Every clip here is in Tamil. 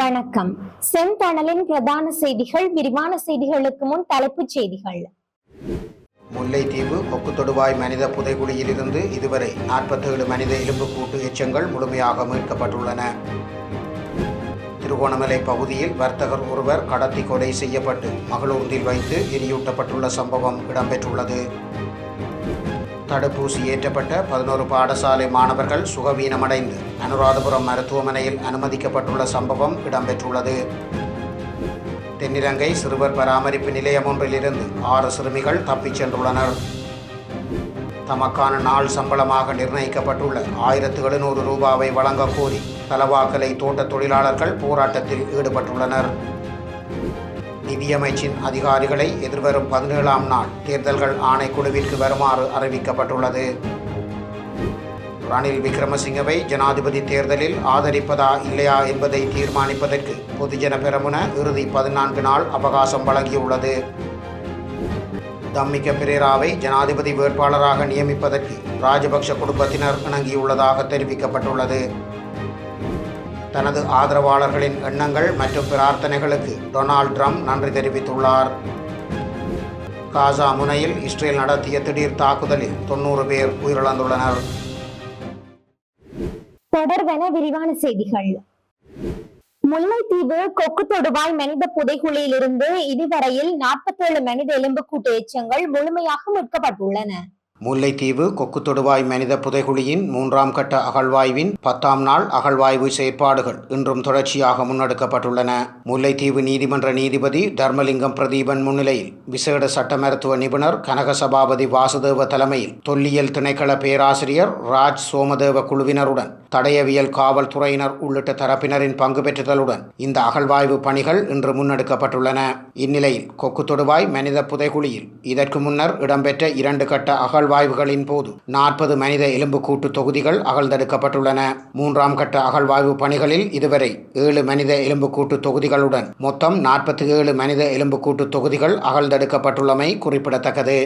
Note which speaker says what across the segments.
Speaker 1: வணக்கம். செந்தணலின் பிரதான செய்திகள் விரிவான செய்திகளுக்கு முன் தலைப்புச் செய்திகள்.
Speaker 2: முல்லைத்தீவு கொக்கு தொடுவாய் மனித புதைகுழியிலிருந்து இதுவரை நாற்பத்தேழு மனித எலும்புக்கூட்டு எச்சங்கள் முழுமையாக மீட்கப்பட்டுள்ளன. திருகோணமலை பகுதியில் வர்த்தகர் ஒருவர் கடத்தி கொலை செய்யப்பட்டு மகளூர்ந்தில் வைத்து எரியூட்டப்பட்டுள்ள சம்பவம் இடம்பெற்றுள்ளது. தடுப்பூசி ஏற்றப்பட்ட பதினோரு பாடசாலை மாணவர்கள் சுகவீனமடைந்து அனுராதபுரம் மருத்துவமனையில் அனுமதிக்கப்பட்டுள்ள சம்பவம் இடம்பெற்றுள்ளது. தென்னிலங்கை சிறுவர் பராமரிப்பு நிலையம் ஒன்றிலிருந்து ஆறு சிறுமிகள் தப்பிச் சென்றுள்ளனர். தமக்கான நாள் சம்பளமாக நிர்ணயிக்கப்பட்டுள்ள ஆயிரத்து எழுநூறு ரூபாவை வழங்கக்கோரி தலவாக்கலை தோட்ட தொழிலாளர்கள் போராட்டத்தில் ஈடுபட்டுள்ளனர். நிதியமைச்சின் அதிகாரிகளை எதிர்வரும் பதினேழாம் நாள் தேர்தல்கள் ஆணைக்குழுவிற்கு வருமாறு அறிவிக்கப்பட்டுள்ளது. ரணில் விக்ரமசிங்கவை ஜனாதிபதி தேர்தலில் ஆதரிப்பதா இல்லையா என்பதை தீர்மானிப்பதற்கு பொதுஜன பெரமுன இறுதி பதினான்கு நாள் அவகாசம் வழங்கியுள்ளது. தம்மிக்க பிரேராவை ஜனாதிபதி வேட்பாளராக நியமிப்பதற்கு ராஜபக்ஷ குடும்பத்தினர் இணங்கியுள்ளதாக தெரிவிக்கப்பட்டுள்ளது. தனது ஆதரவாளர்களின் எண்ணங்கள் மற்றும் பிரார்த்தனைகளுக்கு டொனால்ட் ட்ரம்ப் நன்றி தெரிவித்துள்ளார். காசா முனையில் இஸ்ரேல் நடத்திய திடீர் தாக்குதலில் தொன்னூறு பேர் உயிரிழந்துள்ளனர்.
Speaker 1: தொடர்வென விரிவான செய்திகள். முல்லைத்தீவு கொக்கு தொடுவாய் மனித புதைகுழியிலிருந்து இதுவரையில் நாற்பத்தேழு மனித எலும்புக்கூட்டு எச்சங்கள் முழுமையாக மீட்கப்பட்டுள்ளன.
Speaker 2: முல்லைத்தீவு கொக்கு தொடுவாய் மனித புதைகுழியின் மூன்றாம் கட்ட அகழ்வாய்வின் பத்தாம் நாள் அகழ்வாய்வு செயற்பாடுகள் இன்றும் தொடர்ச்சியாக முன்னெடுக்கப்பட்டுள்ளன. முல்லைத்தீவு நீதிமன்ற நீதிபதி தர்மலிங்கம் பிரதீபன் முன்னிலையில் விசேட சட்ட மருத்துவ நிபுணர் கனக சபாபதி வாசுதேவ தலைமையில் தொல்லியல் திணைக்கள பேராசிரியர் ராஜ் சோமதேவ குழுவினருடன் தடயவியல் காவல்துறையினர் உள்ளிட்ட தரப்பினரின் பங்கு பெற்றுதலுடன் இந்த அகழ்வாய்வு பணிகள் இன்று முன்னெடுக்கப்பட்டுள்ளன. இந்நிலையில் கொக்கு தொடுவாய் மனித புதைகுழியில் இதற்கு முன்னர் இடம்பெற்ற இரண்டு கட்ட அகழ்வாய்வுகளின் போது நாற்பது மனித எலும்புக்கூட்டு தொகுதிகள் அகழ்ந்தெடுக்கப்பட்டுள்ளன. மூன்றாம் கட்ட அகழ்வாய்வு பணிகளில் இதுவரை ஏழு மனித எலும்புக்கூட்டு தொகுதிகளுடன் மொத்தம் நாற்பத்தி ஏழு மனித எலும்புக்கூட்டு தொகுதிகள் அகழ்ந்தெடுக்கப்பட்டுள்ளமை குறிப்பிடத்தக்கது.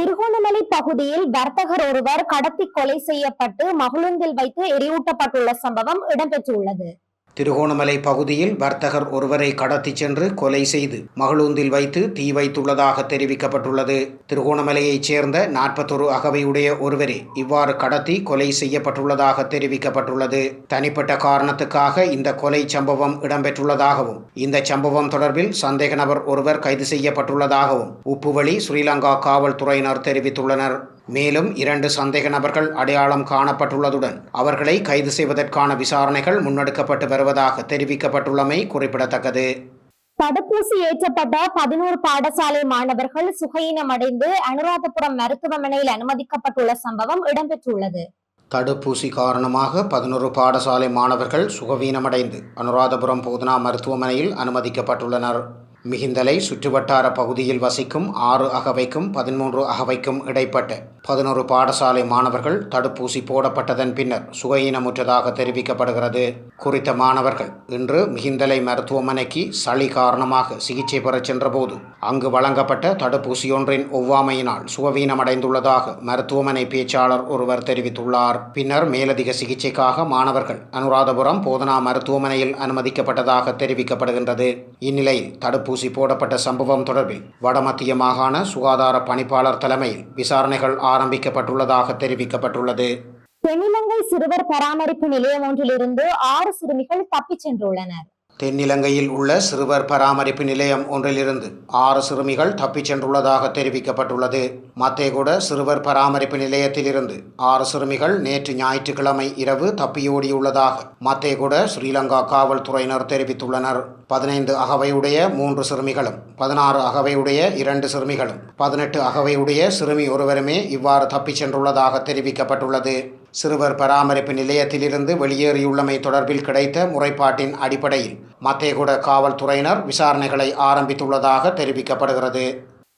Speaker 1: திருகோணமலை பகுதியில் வர்த்தகர் ஒருவர் கடத்தி கொலை செய்யப்பட்டு மகளுந்தில் வைத்து எரியூட்டப்பட்டுள்ள சம்பவம் இடம்பெற்றுள்ளது.
Speaker 2: திருகோணமலை பகுதியில் வர்த்தகர் ஒருவரை கடத்திச் சென்று கொலை செய்து மகளூந்தில் வைத்து தீ வைத்துள்ளதாக தெரிவிக்கப்பட்டுள்ளது. திருகோணமலையைச் சேர்ந்த நாற்பத்தொரு அகவையுடைய ஒருவரே இவ்வாறு கடத்தி கொலை செய்யப்பட்டுள்ளதாக தெரிவிக்கப்பட்டுள்ளது. தனிப்பட்ட காரணத்துக்காக இந்த கொலை சம்பவம் இடம்பெற்றுள்ளதாகவும் இந்த சம்பவம் தொடர்பில் சந்தேக நபர் ஒருவர் கைது செய்யப்பட்டுள்ளதாகவும் உப்புவழி ஸ்ரீலங்கா காவல்துறையினர் தெரிவித்துள்ளனர். மேலும் இரண்டு சந்தேக நபர்கள் அடையாளம் காணப்பட்டுள்ளதுடன் அவர்களை கைது செய்வதற்கான விசாரணைகள் முன்னெடுக்கப்பட்டு வருவதாக தெரிவிக்கப்பட்டுள்ளமை குறிப்பிடத்தக்கது.
Speaker 1: தடுப்பூசி ஏற்றப்பட்ட பதினோரு பாடசாலை மாணவர்கள் சுகையினமடைந்து அனுராதபுரம் மருத்துவமனையில் அனுமதிக்கப்பட்டுள்ள சம்பவம் இடம்பெற்றுள்ளது.
Speaker 2: தடுப்பூசி காரணமாக பதினோரு பாடசாலை மாணவர்கள் சுகவீனமடைந்து அனுராதபுரம் போதனா மருத்துவமனையில் அனுமதிக்கப்பட்டுள்ளனர். மிகிந்தலை சுற்றுவட்டார பகுதியில் வசிக்கும் ஆறு அகவைக்கும் பதிமூன்று அகவைக்கும் இடைப்பட்ட பதினோரு பாடசாலை மாணவர்கள் தடுப்பூசி போடப்பட்டதன் பின்னர் சுகையினமுற்றதாக தெரிவிக்கப்படுகிறது. குறித்த மாணவர்கள் இன்று மிகிந்தலை மருத்துவமனைக்கு சளி காரணமாக சிகிச்சை பெறச் சென்றபோது அங்கு வழங்கப்பட்ட தடுப்பூசியொன்றின் ஒவ்வாமையினால் சுகவீனமடைந்துள்ளதாக மருத்துவமனை பேச்சாளர் ஒருவர் தெரிவித்துள்ளார். பின்னர் மேலதிக சிகிச்சைக்காக மாணவர்கள் அனுராதபுரம் போதனா மருத்துவமனையில் அனுமதிக்கப்பட்டதாக தெரிவிக்கப்படுகின்றது. இந்நிலையில் தடுப்பூசி போடப்பட்ட சம்பவம் தொடர்பில் வடமத்திய மாகாண சுகாதார பணிப்பாளர் தலைமையில் விசாரணைகள் ஆரம்பிக்கப்பட்டுள்ளதாக தெரிவிக்கப்பட்டுள்ளது.
Speaker 1: தென்னிலங்கை சிறுவர் பராமரிப்பு நிலையம் ஒன்றிலிருந்து ஆறு சிறுமிகள் தப்பிச் சென்றுள்ளனர்.
Speaker 2: தென்னிலங்கையில் உள்ள சிறுவர் பராமரிப்பு நிலையம் ஒன்றிலிருந்து ஆறு சிறுமிகள் தப்பிச் சென்றுள்ளதாக தெரிவிக்கப்பட்டுள்ளது. மத்தேகுட சிறுவர் பராமரிப்பு நிலையத்திலிருந்து ஆறு சிறுமிகள் நேற்று ஞாயிற்றுக்கிழமை இரவு தப்பியோடியுள்ளதாக மத்தேகுட ஸ்ரீலங்கா காவல்துறையினர் தெரிவித்துள்ளனர். பதினைந்து அகவையுடைய மூன்று சிறுமிகளும் பதினாறு அகவையுடைய இரண்டு சிறுமிகளும் பதினெட்டு அகவையுடைய சிறுமி ஒருவருமே இவ்வாறு தப்பிச் சென்றுள்ளதாக தெரிவிக்கப்பட்டுள்ளது. சிறுவர் பராமரிப்பு நிலையத்திலிருந்து வெளியேறியுள்ளமை தொடர்பில் கிடைத்த முறைப்பாட்டின் அடிப்படையில் மத்தேகுட காவல்துறையினர் விசாரணைகளை ஆரம்பித்துள்ளதாக தெரிவிக்கப்படுகிறது.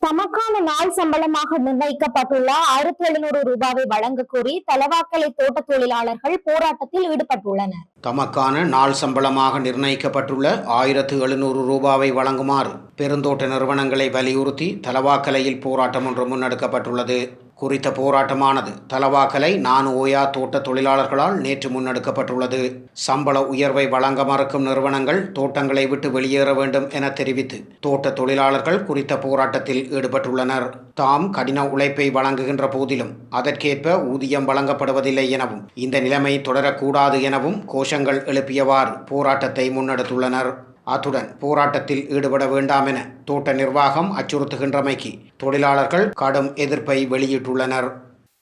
Speaker 1: தமக்கான நாள் சம்பளமாக நிர்ணயிக்கப்பட்டுள்ள ஆயிரத்தி எழுநூறு ரூபாவை வழங்க கோரி தலவாக்கலை தோட்ட தொழிலாளர்கள் போராட்டத்தில் ஈடுபட்டுள்ளனர்.
Speaker 2: தமக்கான நாள் சம்பளமாக நிர்ணயிக்கப்பட்டுள்ள ஆயிரத்து எழுநூறு ரூபாவை வழங்குமாறு பெருந்தோட்ட நிறுவனங்களை வலியுறுத்தி தலவாக்கலையில் போராட்டம் ஒன்று முன்னெடுக்கப்பட்டுள்ளது. குறித்த போராட்டமானது. தலவாக்கலை நான் ஓயா தோட்ட தொழிலாளர்களால் நேற்று முன்னெடுக்கப்பட்டுள்ளது. சம்பள உயர்வை வழங்க மறுக்கும் நிறுவனங்கள் தோட்டங்களை விட்டு வெளியேற வேண்டும் என தெரிவித்து தோட்ட தொழிலாளர்கள் குறித்த போராட்டத்தில் ஈடுபட்டுள்ளனர். தாம் கடின உழைப்பை வழங்குகின்ற போதிலும் அதற்கேற்ப ஊதியம் வழங்கப்படுவதில்லை எனவும் இந்த நிலைமை தொடரக்கூடாது எனவும் கோஷங்கள் எழுப்பியவாறு போராட்டத்தை முன்னெடுத்துள்ளனர். அத்துடன் போராட்டத்தில் ஈடுபட வேண்டாம் என தோட்ட நிர்வாகம் அச்சுறுத்துகின்றமைக்கு தொழிலாளர்கள் கடும் எதிர்ப்பை வெளியிட்டுள்ளனர்.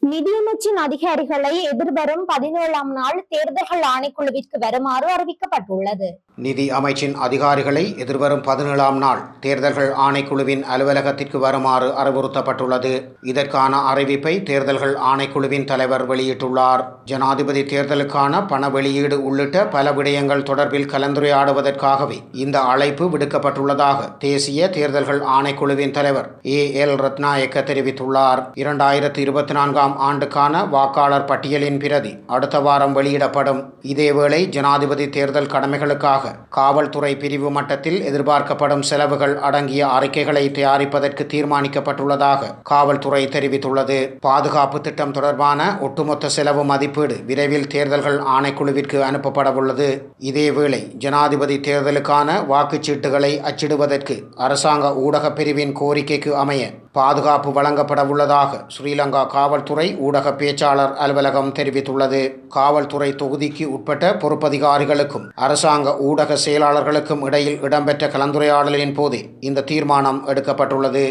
Speaker 1: நிதியமைச்சின் அதிகாரிகளை எதிர்வரும் பதினேழாம் நாள் தேர்தல்கள் ஆணைக்குழுவிற்கு வருமாறு அறிவிக்கப்பட்டுள்ளது.
Speaker 2: நிதி அமைச்சின் அதிகாரிகளை எதிர்வரும் பதினேழாம் நாள் தேர்தல்கள் ஆணைக்குழுவின் அலுவலகத்திற்கு வருமாறு அறிவுறுத்தப்பட்டுள்ளது. இதற்கான அறிவிப்பை தேர்தல்கள் ஆணைக்குழுவின் தலைவர் வெளியிட்டுள்ளார். ஜனாதிபதி தேர்தலுக்கான பண வெளியீடு உள்ளிட்ட பல விடயங்கள் தொடர்பில் கலந்துரையாடுவதற்காகவே இந்த அழைப்பு விடுக்கப்பட்டுள்ளதாக தேசிய தேர்தல்கள் ஆணைக்குழுவின் தலைவர் ஏ எல் ரத்நாயக்க தெரிவித்துள்ளார். இரண்டாயிரத்தி இருபத்தி நான்காம் ஆண்டுக்கான வாக்காளர் பட்டியலின் பிரதி அடுத்த வாரம் வெளியிடப்படும். இதேவேளை ஜனாதிபதி தேர்தல் கடமைகளுக்காக காவல்துறை பிரிவு மட்டத்தில் எதிர்பார்க்கப்படும் செலவுகள் அடங்கிய அறிக்கைகளை தயாரிப்பதற்கு தீர்மானிக்கப்பட்டுள்ளதாக காவல்துறை தெரிவித்துள்ளது. பாதுகாப்பு திட்டம் தொடர்பான ஒட்டுமொத்த செலவு மதிப்பீடு விரைவில் தேர்தல்கள் ஆணைக்குழுவிற்கு அனுப்பப்படவுள்ளது. இதேவேளை ஜனாதிபதி தேர்தலுக்கான வாக்குச்சீட்டுகளை அச்சிடுவதற்கு அரசாங்க ஊடகப் பிரிவின் கோரிக்கைக்கு அமைய பாதுகாப்பு வழங்கப்பட உள்ளதாக ஸ்ரீலங்கா காவல்துறை ஊடக பேச்சாளர் அலுவலகம் தெரிவித்துள்ளது. காவல்துறை தொகுதிக்கு உட்பட்ட பொறுப்பதிகாரிகளுக்கும் அரசாங்க ஊடக செயலாளர்களுக்கும் இடையில் இடம்பெற்ற கலந்துரையாடலின் போது இந்த தீர்மானம் எடுக்கப்பட்டுள்ளது.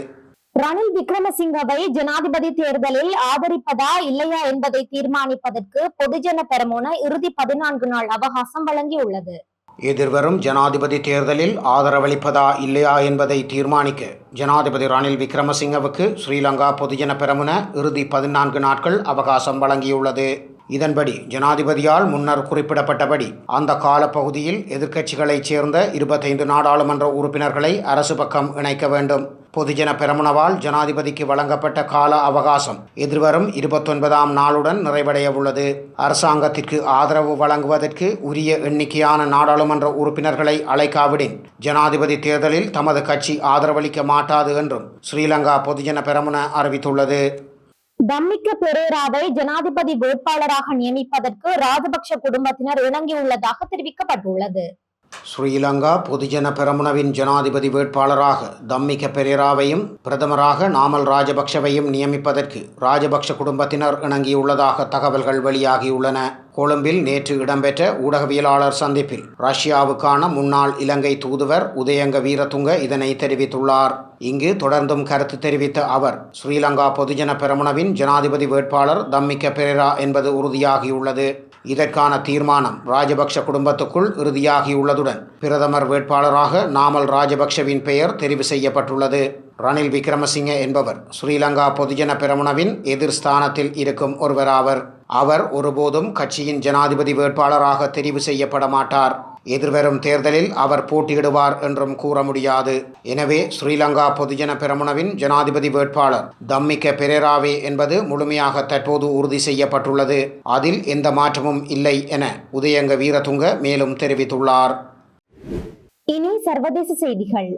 Speaker 1: ரணில் விக்ரமசிங்கவை ஜனாதிபதி தேர்தலில் ஆதரிப்பதா இல்லையா என்பதை தீர்மானிப்பதற்கு பொதுஜன பெரமுன இறுதி பதினான்கு நாள் அவகாசம் வழங்கியுள்ளது.
Speaker 2: எதிர்வரும் ஜனாதிபதி தேர்தலில் ஆதரவளிப்பதா இல்லையா என்பதை தீர்மானிக்க ஜனாதிபதி ரணில் விக்ரமசிங்கவுக்கு ஸ்ரீலங்கா பொதுஜன பெரமுன இறுதி பதினான்கு நாட்கள் அவகாசம் வழங்கியுள்ளது. இதன்படி ஜனாதிபதியால் முன்னர் குறிப்பிடப்பட்டபடி அந்த காலப்பகுதியில் எதிர்க்கட்சிகளைச் சேர்ந்த இருபத்தைந்து நாடாளுமன்ற உறுப்பினர்களை அரசு பக்கம் இணைக்க வேண்டும். பொதுஜன பெரமுனவால் ஜனாதிபதிக்கு வழங்கப்பட்ட கால அவகாசம் எதிர்வரும் இருபத்தொன்பதாம் நாளுடன் நிறைவடைய உள்ளது. அரசாங்கத்திற்கு ஆதரவு வழங்குவதற்கு உரிய எண்ணிக்கையான நாடாளுமன்ற உறுப்பினர்களை அழைக்காவிடின். ஜனாதிபதி தேர்தலில் தமது கட்சி ஆதரவளிக்க மாட்டாது என்றும் ஸ்ரீலங்கா பொதுஜன பெரமுன அறிவித்துள்ளது.
Speaker 1: தம்மிக்க பெரேராவை ஜனாதிபதி வேட்பாளராக நியமிப்பதற்கு ராஜபக்ஷ குடும்பத்தினர் இணங்கியுள்ளதாக தெரிவிக்கப்பட்டுள்ளது.
Speaker 2: ஸ்ரீலங்கா பொதுஜன பெரமுனவின் ஜனாதிபதி வேட்பாளராக தம்மிக பெரேராவையும் பிரதமராக நாமல் ராஜபக்ஷவையும் நியமிப்பதற்கு ராஜபக்ஷ குடும்பத்தினர் இணங்கியுள்ளதாக தகவல்கள் வெளியாகியுள்ளன. கொழும்பில் நேற்று இடம்பெற்ற ஊடகவியலாளர் சந்திப்பில் ரஷ்யாவுக்கான முன்னாள் இலங்கை தூதுவர் உதயங்க வீரதுங்க இதனை தெரிவித்துள்ளார். இங்கு தொடர்ந்தும் கருத்து தெரிவித்த அவர் ஸ்ரீலங்கா பொதுஜன பெரமுனவின் ஜனாதிபதி வேட்பாளர் தம்மிக்க பெரேரா என்பது உறுதியாகியுள்ளது. இதற்கான தீர்மானம் ராஜபக்ஷ குடும்பத்துக்குள் இறுதியாகியுள்ளதுடன் பிரதமர் வேட்பாளராக நாமல் ராஜபக்ஷவின் பெயர் தெரிவு செய்யப்பட்டுள்ளது. ரணில் விக்ரமசிங்க என்பவர் ஸ்ரீலங்கா பொதுஜன பெரமுனவின் எதிர்ஸ்தானத்தில் இருக்கும் ஒருவராவர். அவர் ஒருபோதும் கட்சியின் ஜனாதிபதி வேட்பாளராக தெரிவு செய்யப்பட மாட்டார் எதிர்வரும் தேர்தலில் அவர் போட்டியிடுவார் என்றும் கூற முடியாது. எனவே ஸ்ரீலங்கா பொதுஜன பெரமுனவின் ஜனாதிபதி வேட்பாளர் தம்மிக்க பெரேராவே என்பது முழுமையாக தற்போது உறுதி செய்யப்பட்டுள்ளது. அதில் எந்த மாற்றமும் இல்லை என உதயங்க வீரதுங்க மேலும் தெரிவித்துள்ளார்.
Speaker 1: இனி சர்வதேச செய்திகள்.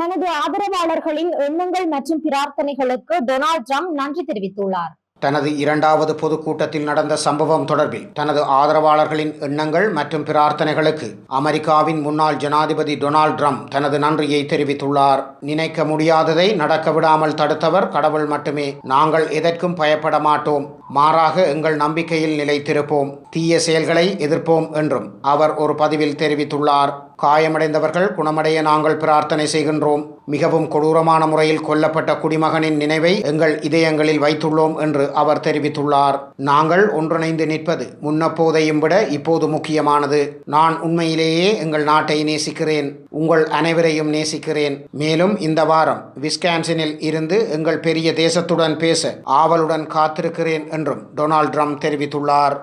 Speaker 1: தனது ஆதரவாளர்களின் எண்ணங்கள் மற்றும் பிரார்த்தனைகளுக்கு டொனால்ட் ட்ரம்ப் நன்றி தெரிவித்துள்ளார்.
Speaker 2: தனது இரண்டாவது பொதுக்கூட்டத்தில் நடந்த சம்பவம் தொடர்பில் தனது ஆதரவாளர்களின் எண்ணங்கள் மற்றும் பிரார்த்தனைகளுக்கு அமெரிக்காவின் முன்னாள் ஜனாதிபதி டொனால்ட் ட்ரம்ப் தனது நன்றியை தெரிவித்துள்ளார். நினைக்க முடியாததை நடக்க விடாமல் தடுத்தவர் கடவுள் மட்டுமே. நாங்கள் எதற்கும் பயப்பட மாட்டோம். மாறாக எங்கள் நம்பிக்கையில் நிலைத்திருப்போம். தீய செயல்களை எதிர்ப்போம் என்றும் அவர் ஒரு பதிவில் தெரிவித்துள்ளார். காயமடைந்தவர்கள் குணமடைய நாங்கள் பிரார்த்தனை செய்கின்றோம். மிகவும் கொடூரமான முறையில் கொல்லப்பட்ட குடிமகனின் நினைவை எங்கள் இதயங்களில் வைத்துள்ளோம் என்று அவர் தெரிவித்துள்ளார். நாங்கள் ஒன்றிணைந்து நிற்பது முன்னப்போதையும் விட இப்போது முக்கியமானது. நான் உண்மையிலேயே எங்கள் நாட்டை நேசிக்கிறேன். உங்கள் அனைவரையும் நேசிக்கிறேன். மேலும் இந்த வாரம் விஸ்கான்சனில் இருந்து எங்கள் பெரிய தேசத்துடன் பேச ஆவலுடன் காத்திருக்கிறேன் என்றும் டொனால்ட் ட்ரம்ப் தெரிவித்துள்ளார்.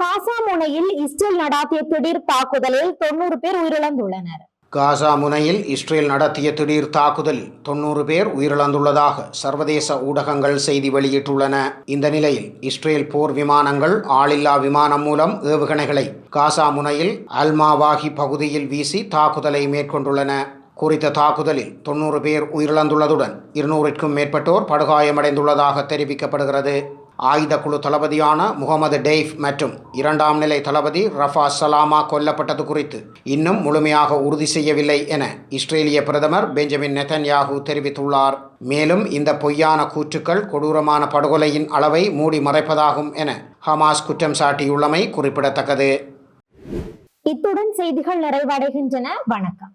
Speaker 1: காசா முனையில் இஸ்ரேல் நடாத்திய திடீர் தாக்குதலில் தொண்ணூறு பேர் உயிரிழந்துள்ளனர்.
Speaker 2: காசா முனையில் இஸ்ரேல் நடத்திய திடீர் தாக்குதலில் தொண்ணூறு பேர் உயிரிழந்துள்ளதாக சர்வதேச ஊடகங்கள் செய்தி வெளியிட்டுள்ளன. இந்த நிலையில் இஸ்ரேல் போர் விமானங்கள் ஆளில்லா விமானம் மூலம் ஏவுகணைகளை காசா முனையில் அல்மாவாகி பகுதியில் வீசி தாக்குதலை மேற்கொண்டுள்ளன. குறித்த தாக்குதலில் தொன்னூறு பேர் உயிரிழந்துள்ளதுடன் இருநூறுக்கும் மேற்பட்டோர் படுகாயமடைந்துள்ளதாக தெரிவிக்கப்படுகிறது. ஆயுத குழு தளபதியான முகமது டெய்ஃப் மற்றும் இரண்டாம் நிலை தளபதி ரஃபா சலாமா கொல்லப்பட்டது குறித்து இன்னும் முழுமையாக உறுதி செய்யவில்லை என இஸ்ரேலிய பிரதமர் பெஞ்சமின் நெதன்யாகு தெரிவித்துள்ளார். மேலும் இந்த பொய்யான கூற்றுக்கள் கொடூரமான படுகொலையின் அளவை மூடி மறைப்பதாகும் என ஹமாஸ் குற்றம் சாட்டியுள்ளமை குறிப்பிடத்தக்கது.
Speaker 1: இத்துடன் செய்திகள் நிறைவடைகின்றன. வணக்கம்.